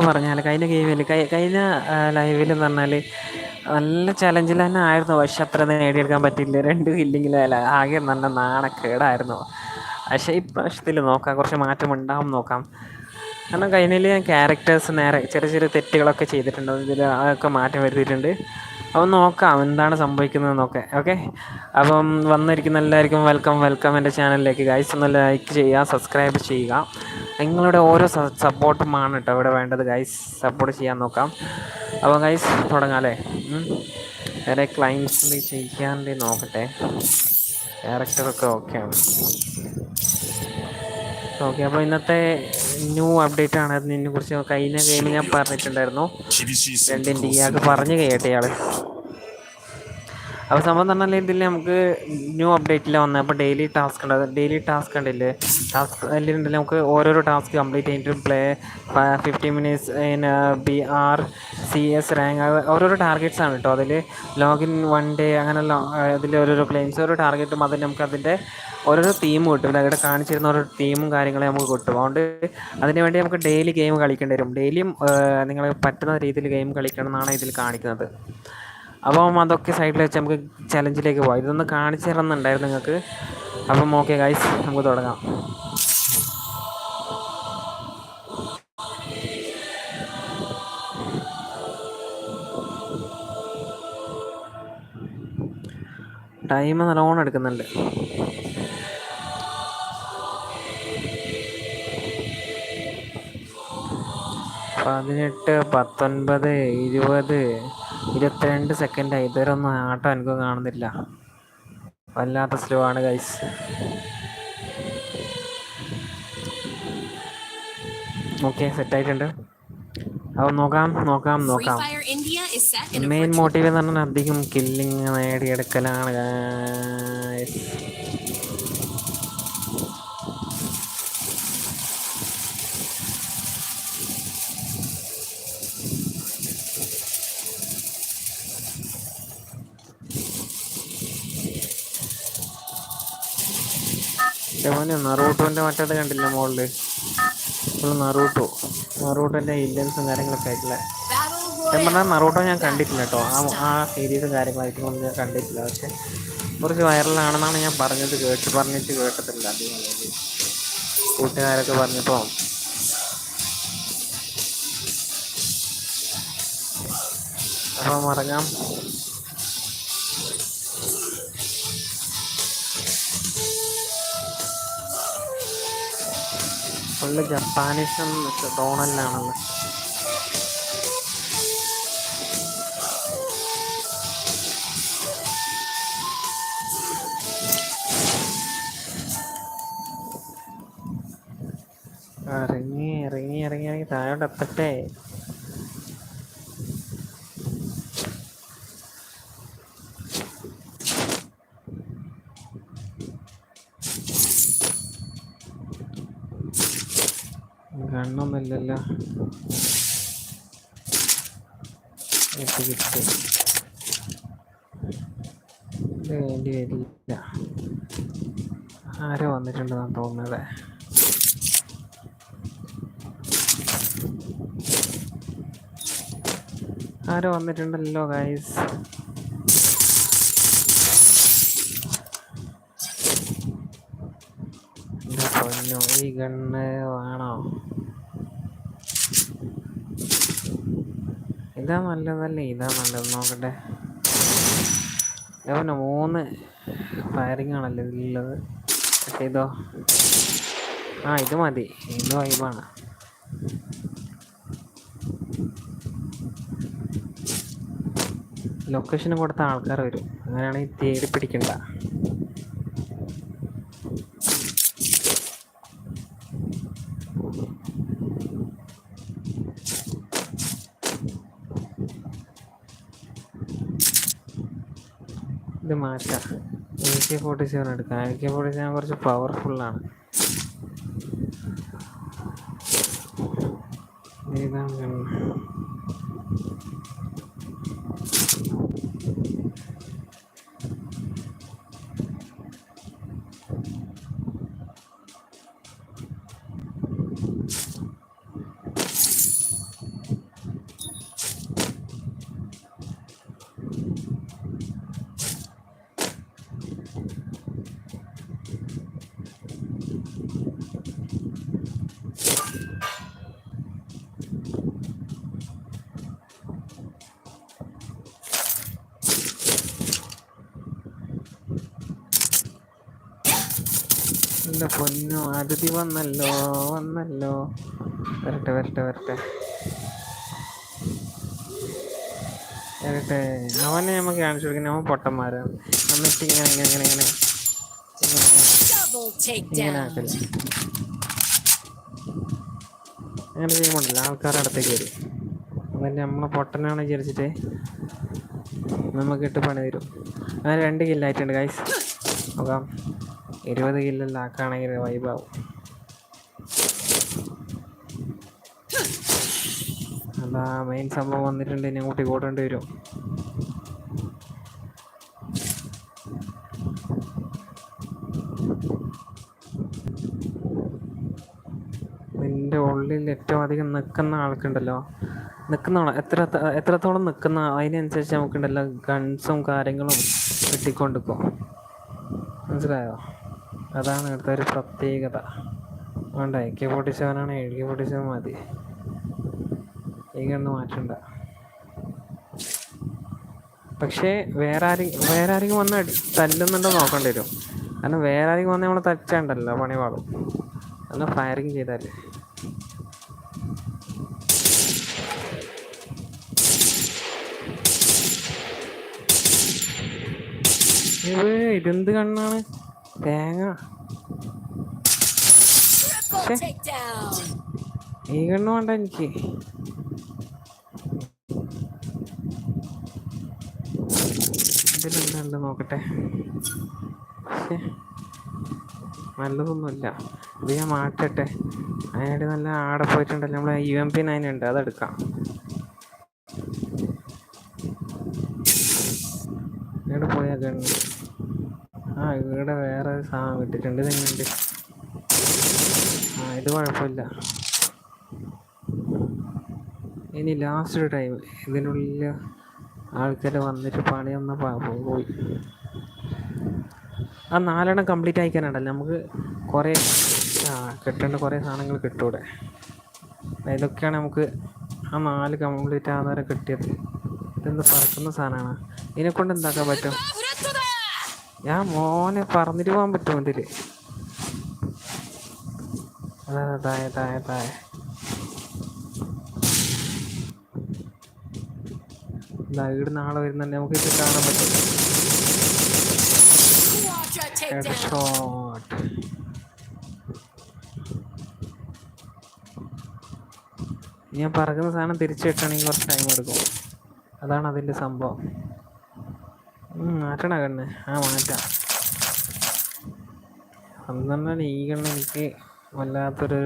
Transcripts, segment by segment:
പറഞ്ഞാൽ കഴിഞ്ഞ ഗെയിമിൽ കഴിഞ്ഞ ലൈവിൽ എന്ന് പറഞ്ഞാൽ നല്ല ചലഞ്ചിൽ തന്നെ ആയിരുന്നു. പക്ഷെ അത്ര നേടിയെടുക്കാൻ പറ്റില്ല രണ്ട് കില്ലെങ്കിലും ആകെ നല്ല നാണക്കേടായിരുന്നു. പക്ഷേ ഇപ്രാവശ്യത്തിൽ നോക്കാം കുറച്ച് മാറ്റം ഉണ്ടാവും നോക്കാം. കാരണം കഴിഞ്ഞതിൽ ഞാൻ ക്യാരക്ടേഴ്സ് നേരെ ചെറിയ ചെറിയ തെറ്റുകളൊക്കെ ചെയ്തിട്ടുണ്ട്. ഇതിൽ അതൊക്കെ മാറ്റം വരുത്തിയിട്ടുണ്ട്. അപ്പം നോക്കാം എന്താണ് സംഭവിക്കുന്നത് സംഭവിക്കുന്നതെന്നൊക്കെ. ഓക്കെ? അപ്പം വന്നിരിക്കുന്ന എല്ലാവർക്കും വെൽക്കം വെൽക്കം എന്റെ ചാനലിലേക്ക് ഗൈസ് ഒന്ന് ലൈക്ക് ചെയ്യുക സബ്സ്ക്രൈബ് ചെയ്യുക. നിങ്ങളുടെ ഓരോ സപ്പോർട്ടുമാണ് കേട്ടോ ഇവിടെ വേണ്ടത് ഗൈസ് സപ്പോർട്ട് ചെയ്യാൻ നോക്കാം. അപ്പോൾ ഗൈസ് തുടങ്ങാം അല്ലേ വേറെ ചെയ്യാൻ ചെയ്യാണ്ട് നോക്കട്ടെ. ക്യാരക്ടറൊക്കെ ആണ്. ഓക്കെ അപ്പോൾ ഇന്നത്തെ ന്യൂ അപ്ഡേറ്റ് ആണ്. അതിനെ കുറിച്ച് കഴിഞ്ഞ ഗെയിമിൽ ഞാൻ പറഞ്ഞിട്ടുണ്ടായിരുന്നു. രണ്ടിന്റെ ഇയാൾക്ക് പറഞ്ഞു കേട്ടെ ഇയാൾ അപ്പോൾ സംഭവം പറഞ്ഞാൽ ഇതിൽ നമുക്ക് ന്യൂ അപ്ഡേറ്റിൽ വന്നത് അപ്പോൾ ഡെയിലി ടാസ്ക് ഉണ്ട്. ഡെയിലി ടാസ്ക് ഉണ്ടല്ലേ ടാസ്ക് ഉണ്ടെങ്കിൽ നമുക്ക് ഓരോരോ ടാസ്ക് കംപ്ലീറ്റ് ചെയ്തിട്ട് play fifty minutes in B R C S rank ഓരോരോ ടാർഗറ്റ്സ് ആണ് കേട്ടോ അതിൽ ലോഗിൻ വൺ ഡേ അങ്ങനെയുള്ള അതിൽ ഓരോരോ ക്ലെയിംസ് ഓരോ ടാർഗറ്റും അതിൽ നമുക്ക് അതിന്റെ ഓരോരോ തീം കിട്ടും. അവിടെ കാണിച്ചിരുന്ന ഓരോ തീമും കാര്യങ്ങളും നമുക്ക് കിട്ടും. അതുകൊണ്ട് അതിന് വേണ്ടി നമുക്ക് ഡെയിലി ഗെയിം കളിക്കേണ്ടി വരും. ഡെയിലിയും നിങ്ങൾ പറ്റുന്ന രീതിയിൽ ഗെയിം കളിക്കണം എന്നാണ് ഇതിൽ കാണിക്കുന്നത്. അപ്പം അതൊക്കെ സൈഡിൽ വെച്ച് നമുക്ക് ചലഞ്ചിലേക്ക് പോകാം ഇതൊന്ന് കാണിച്ചു തരുന്നുണ്ടായിരുന്നു നിങ്ങൾക്ക്. അപ്പം ഓക്കെ ഗൈസ് നമുക്ക് തുടങ്ങാം. ടൈം നല്ലോണം എടുക്കുന്നുണ്ട്. പതിനെട്ട് പത്തൊൻപത് ഇരുപത് ഇരുപത്തിരണ്ട് സെക്കൻഡായി ഇതുവരെ ഒന്നും ആട്ടം എനിക്ക് കാണുന്നില്ല. വല്ലാത്ത സ്ലോ ആണ് ഗൈസ് ഓക്കെ സെറ്റായിട്ടുണ്ട് അപ്പോൾ നോക്കാം നോക്കാം നോക്കാം. മെയിൻ മോട്ടീവ് എന്ന് പറഞ്ഞാൽ അധികം കില്ലിങ് നേടിയെടുക്കലാണ് മോനെ നറൂട്ടോന്റെ മറ്റേത് കണ്ടില്ല മോളിൽ? നറൂട്ടോ നറൂട്ടോന്റെ ഇല്ലൻസും കാര്യങ്ങളൊക്കെ ആയിട്ടുള്ള. ഞാൻ പറഞ്ഞാൽ നറൂട്ടോ ഞാൻ കണ്ടിട്ടില്ല കേട്ടോ. ആ ആ സീരീസും കാര്യങ്ങളായിട്ടും ഞാൻ കണ്ടിട്ടില്ല. പക്ഷെ കുറച്ച് വൈറലാണെന്നാണ് ഞാൻ പറഞ്ഞത് കേട്ട് പറഞ്ഞിട്ട് കേട്ടിട്ടില്ല അധികം കൂട്ടുകാരൊക്കെ പറഞ്ഞപ്പോൾ അപ്പം മറങ്ങാം ഫുള്ള് ജപ്പാനീസും ഡോണലിലാണല്ലോ ഇറങ്ങി ഇറങ്ങി ഇറങ്ങി ഇറങ്ങി. താഴോട്ട് എത്തട്ടെ? ഗണ്ണൊന്നുമില്ലല്ലോ കിട്ടി കിട്ടി ഇത് വേണ്ടി വരില്ല ആരോ വന്നിട്ടുണ്ടെന്നാണ് തോന്നുന്നത്. ആരോ വന്നിട്ടുണ്ടല്ലോ ഗൈസ് പൊന്നു ഈ ഗണ്ണ് വേണോ ഇതാ നല്ലതല്ലേ? ഇതാ നല്ലത്. നോക്കട്ടെ. അവന് മൂന്ന് ഫയറിംഗ് ആണല്ലോ ഇതിലുള്ളത്. പക്ഷേ ഇതോ. ആ ഇത് മതി. ഇത് വൈബാണ്. ലൊക്കേഷന് കൊടുത്ത ആൾക്കാർ വരും. അങ്ങനെയാണെങ്കിൽ തേടി പിടിക്കണ്ട. ഇത് മാറ്റാം. എ കെ ഫോർട്ടി സെവൻ എടുക്കാം. എ കെ ഫോർട്ടി സെവൻ കുറച്ച് പവർഫുള്ളാണ് ഏതാണ് എന്റെ പൊന്നു അതിഥി വന്നല്ലോ വന്നല്ലോ. വരട്ടെ വരട്ടെ വരട്ടെ. വരട്ടെ. അവനെ നമുക്ക് കാണിച്ചു കൊടുക്കുന്ന അവൻ പൊട്ടന്മാരാണ് എന്നിട്ട് ഇങ്ങനെ ഇങ്ങനെ ഇങ്ങനെ ഇങ്ങനെ. അങ്ങനെ ചെയ്യുമ്പോണ്ടല്ലോ. ആൾക്കാരുടെ അടുത്തേക്ക് വരും. അതന്നെ നമ്മളെ പൊട്ടനാണ് വിചാരിച്ചിട്ട് നമുക്കിട്ട് പണി തരും. അങ്ങനെ രണ്ട് കില്ലായിട്ടുണ്ട് ഗൈസ് നോക്കാം. ഇരുപത് കിലോ ലാക്കാണെങ്കിൽ വൈബാവും അതാ മെയിൻ സംഭവം വന്നിട്ടുണ്ട് ഇനി അങ്ങോട്ട് കൂട്ടേണ്ടി വരും. നിന്റെ ഉള്ളിൽ ഏറ്റവും അധികം നിൽക്കുന്ന ആൾക്കുണ്ടല്ലോ. നിൽക്കുന്ന എത്ര എത്രത്തോളം നിൽക്കുന്ന അതിനനുസരിച്ച് നമുക്കുണ്ടല്ലോ ഗൺസും കാര്യങ്ങളും കിട്ടിക്കൊണ്ടിരിക്കും. മനസ്സിലായോ? അതാണ് ഇവിടുത്തെ ഒരു പ്രത്യേകത. വേണ്ട എ കെ ഫോർട്ടി സെവൻ ആണ് എ കെ ഫോർട്ടി സെവൻ മതി. കണ്ണ് മാറ്റണ്ട. പക്ഷേ വേറെ ആരെങ്കിലും വേറെ ആരെങ്കിലും വന്ന് തല്ലുന്നുണ്ടോ നോക്കേണ്ടി വരും. കാരണം വേറെ ആരെങ്കിലും വന്ന് തച്ചാണ്ടല്ലോ പണി പാടും അന്ന് ഫയറിങ് ചെയ്താൽ ഇതെന്ത് കണ്ണാണ്? തേങ്ങ. ഈ കണ്ണു വേണ്ട എനിക്ക്. ഇതിലെന്താണ്ട് നോക്കട്ടെ. നല്ലതൊന്നുമില്ല. ഇത് ഞാൻ മാറ്റട്ടെ. അതിനായിട്ട് നല്ല ആടെ പോയിട്ടുണ്ടല്ലോ. നമ്മളെ യു എം പി നയൻ ഉണ്ട്. അതെടുക്കാം. ഇവിടെ പോയാൽ ഇവിടെ വേറെ സാധനം ഇട്ടിട്ടുണ്ട് ഇതെങ്ങനെയുണ്ട് ആ ഇത് കുഴപ്പമില്ല. ഇനി ലാസ്റ്റ് ടൈം ഇതിനുള്ളിൽ ആൾക്കാർ വന്നിട്ട് പണിയൊന്ന് പ- പോയി. ആ നാലെണ്ണം കംപ്ലീറ്റ് ആയിക്കാനുണ്ടല്ലോ നമുക്ക് കുറേ ആ കിട്ടേണ്ട കുറേ സാധനങ്ങൾ കിട്ടൂടെ. ഇതൊക്കെയാണ് നമുക്ക് ആ നാല് കംപ്ലീറ്റ് ആകുന്നവരെ കിട്ടിയത്. ഇതെന്ത് പറക്കുന്ന സാധനമാണ്? ഇതിനെക്കൊണ്ട് എന്താക്കാൻ പറ്റും? ഞാൻ മോനെ പറഞ്ഞിട്ട് പോകാൻ പറ്റുമോ ഇതിൽ? അതെ താഴെ താഴെ താഴെ. ഇവിടുന്ന് ആൾ വരുന്നുണ്ട്. നമുക്ക് ഇത് കാണാൻ പറ്റും. ഞാൻ പറക്കുന്ന സാധനം തിരിച്ചു കിട്ടണമെങ്കിൽ കുറച്ച് ടൈം എടുക്കും. അതാണ് അതിന്റെ സംഭവം. മാറ്റണ കണ്ണ്. ആ മാറ്റാം. അന്നെന്നാൽ ഈ കണ്ണ് എനിക്ക് വല്ലാത്തൊരു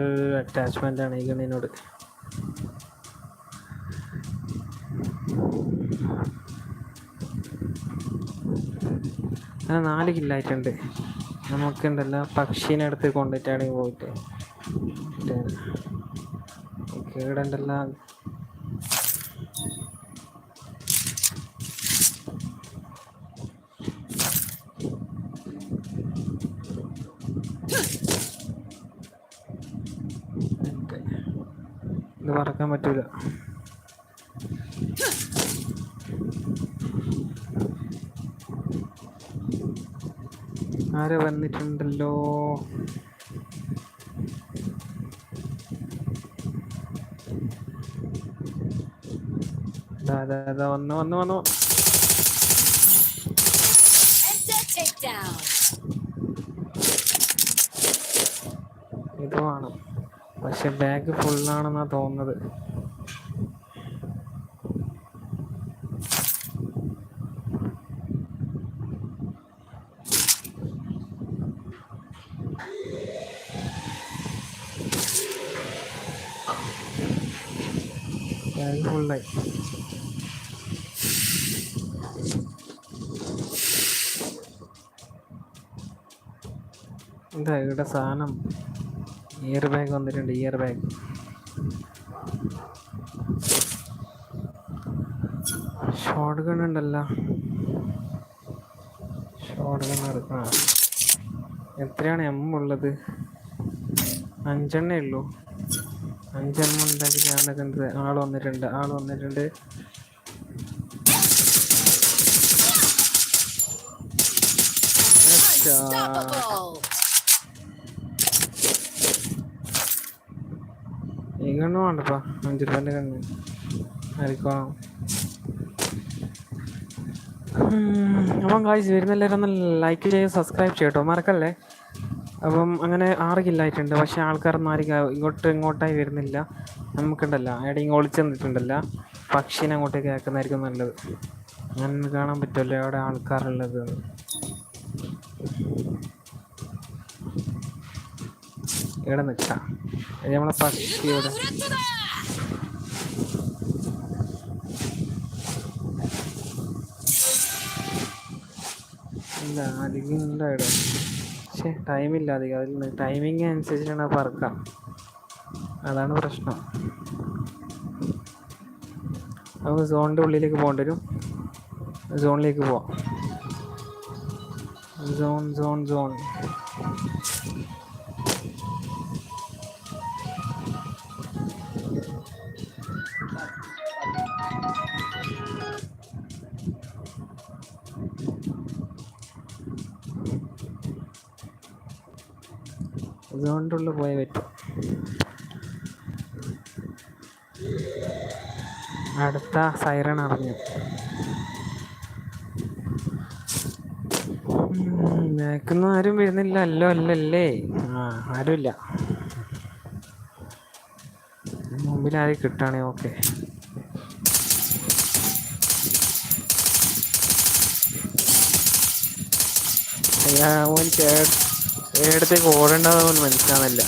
ആണ് ഈ കണ്ണിനോട്. അങ്ങനെ നാല് കില്ലായിട്ടുണ്ട് നമുക്കുണ്ടല്ലോ പക്ഷീനെ അടുത്ത് കൊണ്ടിട്ടാണ് പോയിട്ട്. കേടുണ്ടല്ലോ ഇത് പറക്കാൻ പറ്റൂല. ആരെ വന്നിട്ടുണ്ടല്ലോ. വന്നു വന്നു വന്നു Enter takedown. ഇത് വേണം പക്ഷെ ബാഗ് ഫുള്ളാണെന്നാണ് തോന്നുന്നത്. ബാഗ് ഫുള്ളായി എന്താ ഇവിടെ സാധനം? ഇയർ ബാഗ് വന്നിട്ടുണ്ട് ഇയർ ബാഗ് ഷോർട്ട് ഗൺ ഉണ്ടല്ലോ. ഷോർട്ട് ഗൺ എടുക്കണം. എത്രയാണ് എം ഉള്ളത്? അഞ്ചെണ്ണേ ഉള്ളൂ. അഞ്ചെണ്ണം ഉണ്ടാക്കി ഞാൻ ആൾ വന്നിട്ടുണ്ട് ആൾ വന്നിട്ടുണ്ട്. Unstoppable. കണ്ണ് വേണ്ടപ്പാ. അഞ്ചു രൂപന്റെ കണ്ണ് ആയിരിക്കണം അപ്പം കാഴ്ച വരുന്നെല്ലാവരും ഒന്ന് ലൈക്ക് ചെയ്ത് സബ്സ്ക്രൈബ് ചെയ്യട്ടോ. മറക്കല്ലേ? അപ്പം അങ്ങനെ ആറ് കില്ലായിട്ടുണ്ട് പക്ഷേ ആൾക്കാരൊന്നും ആരും ഇങ്ങോട്ട് ഇങ്ങോട്ടായി വരുന്നില്ല. നമുക്കുണ്ടല്ല. ഇങ്ങ് ഒളിച്ചു നിന്നിട്ടുണ്ടല്ല. പക്ഷീനെ അങ്ങോട്ടേക്ക് ആക്കുന്നതായിരിക്കും നല്ലത്. അങ്ങനെ കാണാൻ പറ്റുമല്ലോ. അവിടെ ആൾക്കാരുള്ളത്. ഇവിടെ നിൽക്കാം നമ്മളെ പക്ഷിയുടെ ഇല്ല അധികം ഇല്ല ഇവിടെ. പക്ഷേ ടൈമില്ല അധികം. അതിൽ ടൈമിങ് അനുസരിച്ചാണ് പറക്കാം. അതാണ് പ്രശ്നം. നമുക്ക് സോണിന്റെ ഉള്ളിലേക്ക് പോകേണ്ടി വരും. സോണിലേക്ക് പോവാം. സോൺ സോൺ സോൺ സോണിന്റെ പോയ പറ്റും അടുത്ത സൈറൺ അറിഞ്ഞു ബാക്കൊന്നും ആരും വരുന്നില്ല. അല്ലോ അല്ലല്ലേ ആ ആരുമില്ല. മുമ്പിൽ ആരും കിട്ടുകയാണെ ഓക്കെ. ഓനിക്ക് ഏടത്തേക്ക് ഓടേണ്ടതെന്ന് മനസ്സിലാവുന്നില്ല.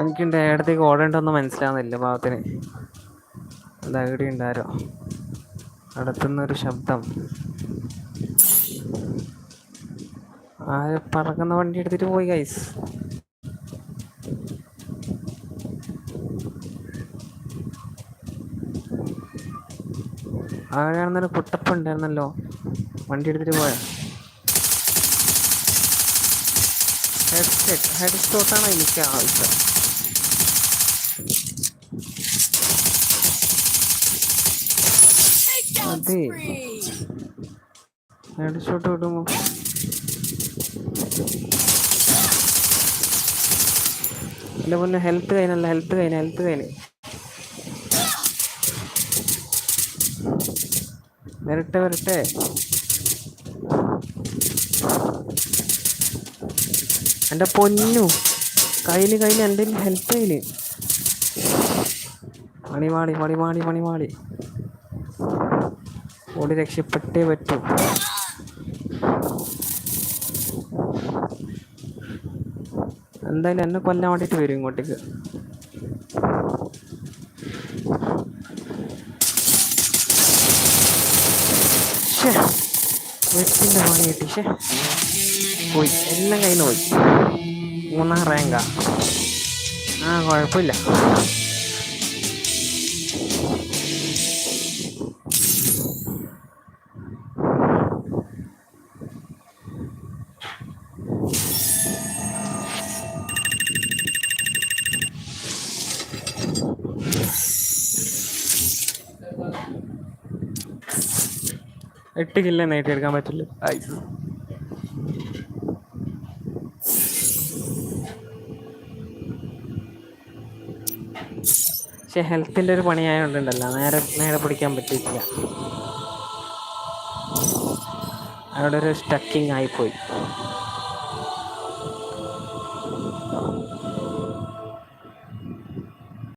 എനിക്കുണ്ട് ഏടത്തേക്ക് ഓടേണ്ടതെന്ന് മനസ്സിലാവുന്നില്ല ഭാഗത്തിന് അത് അവിടെ ഉണ്ടാരോ അടുത്തുനിന്നൊരു ശബ്ദം. ആ പറക്കുന്ന വണ്ടി എടുത്തിട്ട് പോയി ഗൈസ് ആഴാണെന്നൊരു കുട്ടപ്പ ഉണ്ടായിരുന്നല്ലോ. വണ്ടി എടുത്തിട്ട് പോയാ. ഹെഡ്സെറ്റ് ഹെഡ്സോട്ടാണ് എനിക്ക് ആവശ്യം. അതെ. ഹെഡ്ഷോട്ട് കിട്ടുമോ എന്റെ മുന്നേ ഹെൽത്ത് കഴിഞ്ഞല്ല ഹെൽത്ത് കഴിഞ്ഞ ഹെൽത്ത് കഴിഞ്ഞ്. വരട്ടെ വരട്ടെ. എന്റെ പൊന്നു കയ്യിൽ കയ്യിൽ എന്റെ ഹെൽപ്പ് കയ്യിൽ മണിമാളി മണിമാളി മണിമാളി ഓടി രക്ഷപ്പെട്ടേ പറ്റൂ. എന്തായാലും എന്നെ കൊല്ലാൻ വേണ്ടിയിട്ട് വരും ഇങ്ങോട്ടേക്ക്. ശ്ശേ, വെട്ടിന്റെ പണി കിട്ടി ശേ പോയി. എല്ലാം കയ്യിൽ നിന്ന് പോയി. മൂന്നാം റാങ്കാ. ആ കുഴപ്പമില്ല. എട്ട് കില്ല നേടിയെടുക്കാൻ പറ്റില്ല. പക്ഷെ ഹെൽത്തിന്റെ ഒരു പണിയായോണ്ടുണ്ടല്ലോ. നേരെ നേരെ പിടിക്കാൻ പറ്റിയിട്ടില്ല. അവിടെ ഒരു സ്റ്റക്കിങ് ആയിപ്പോയി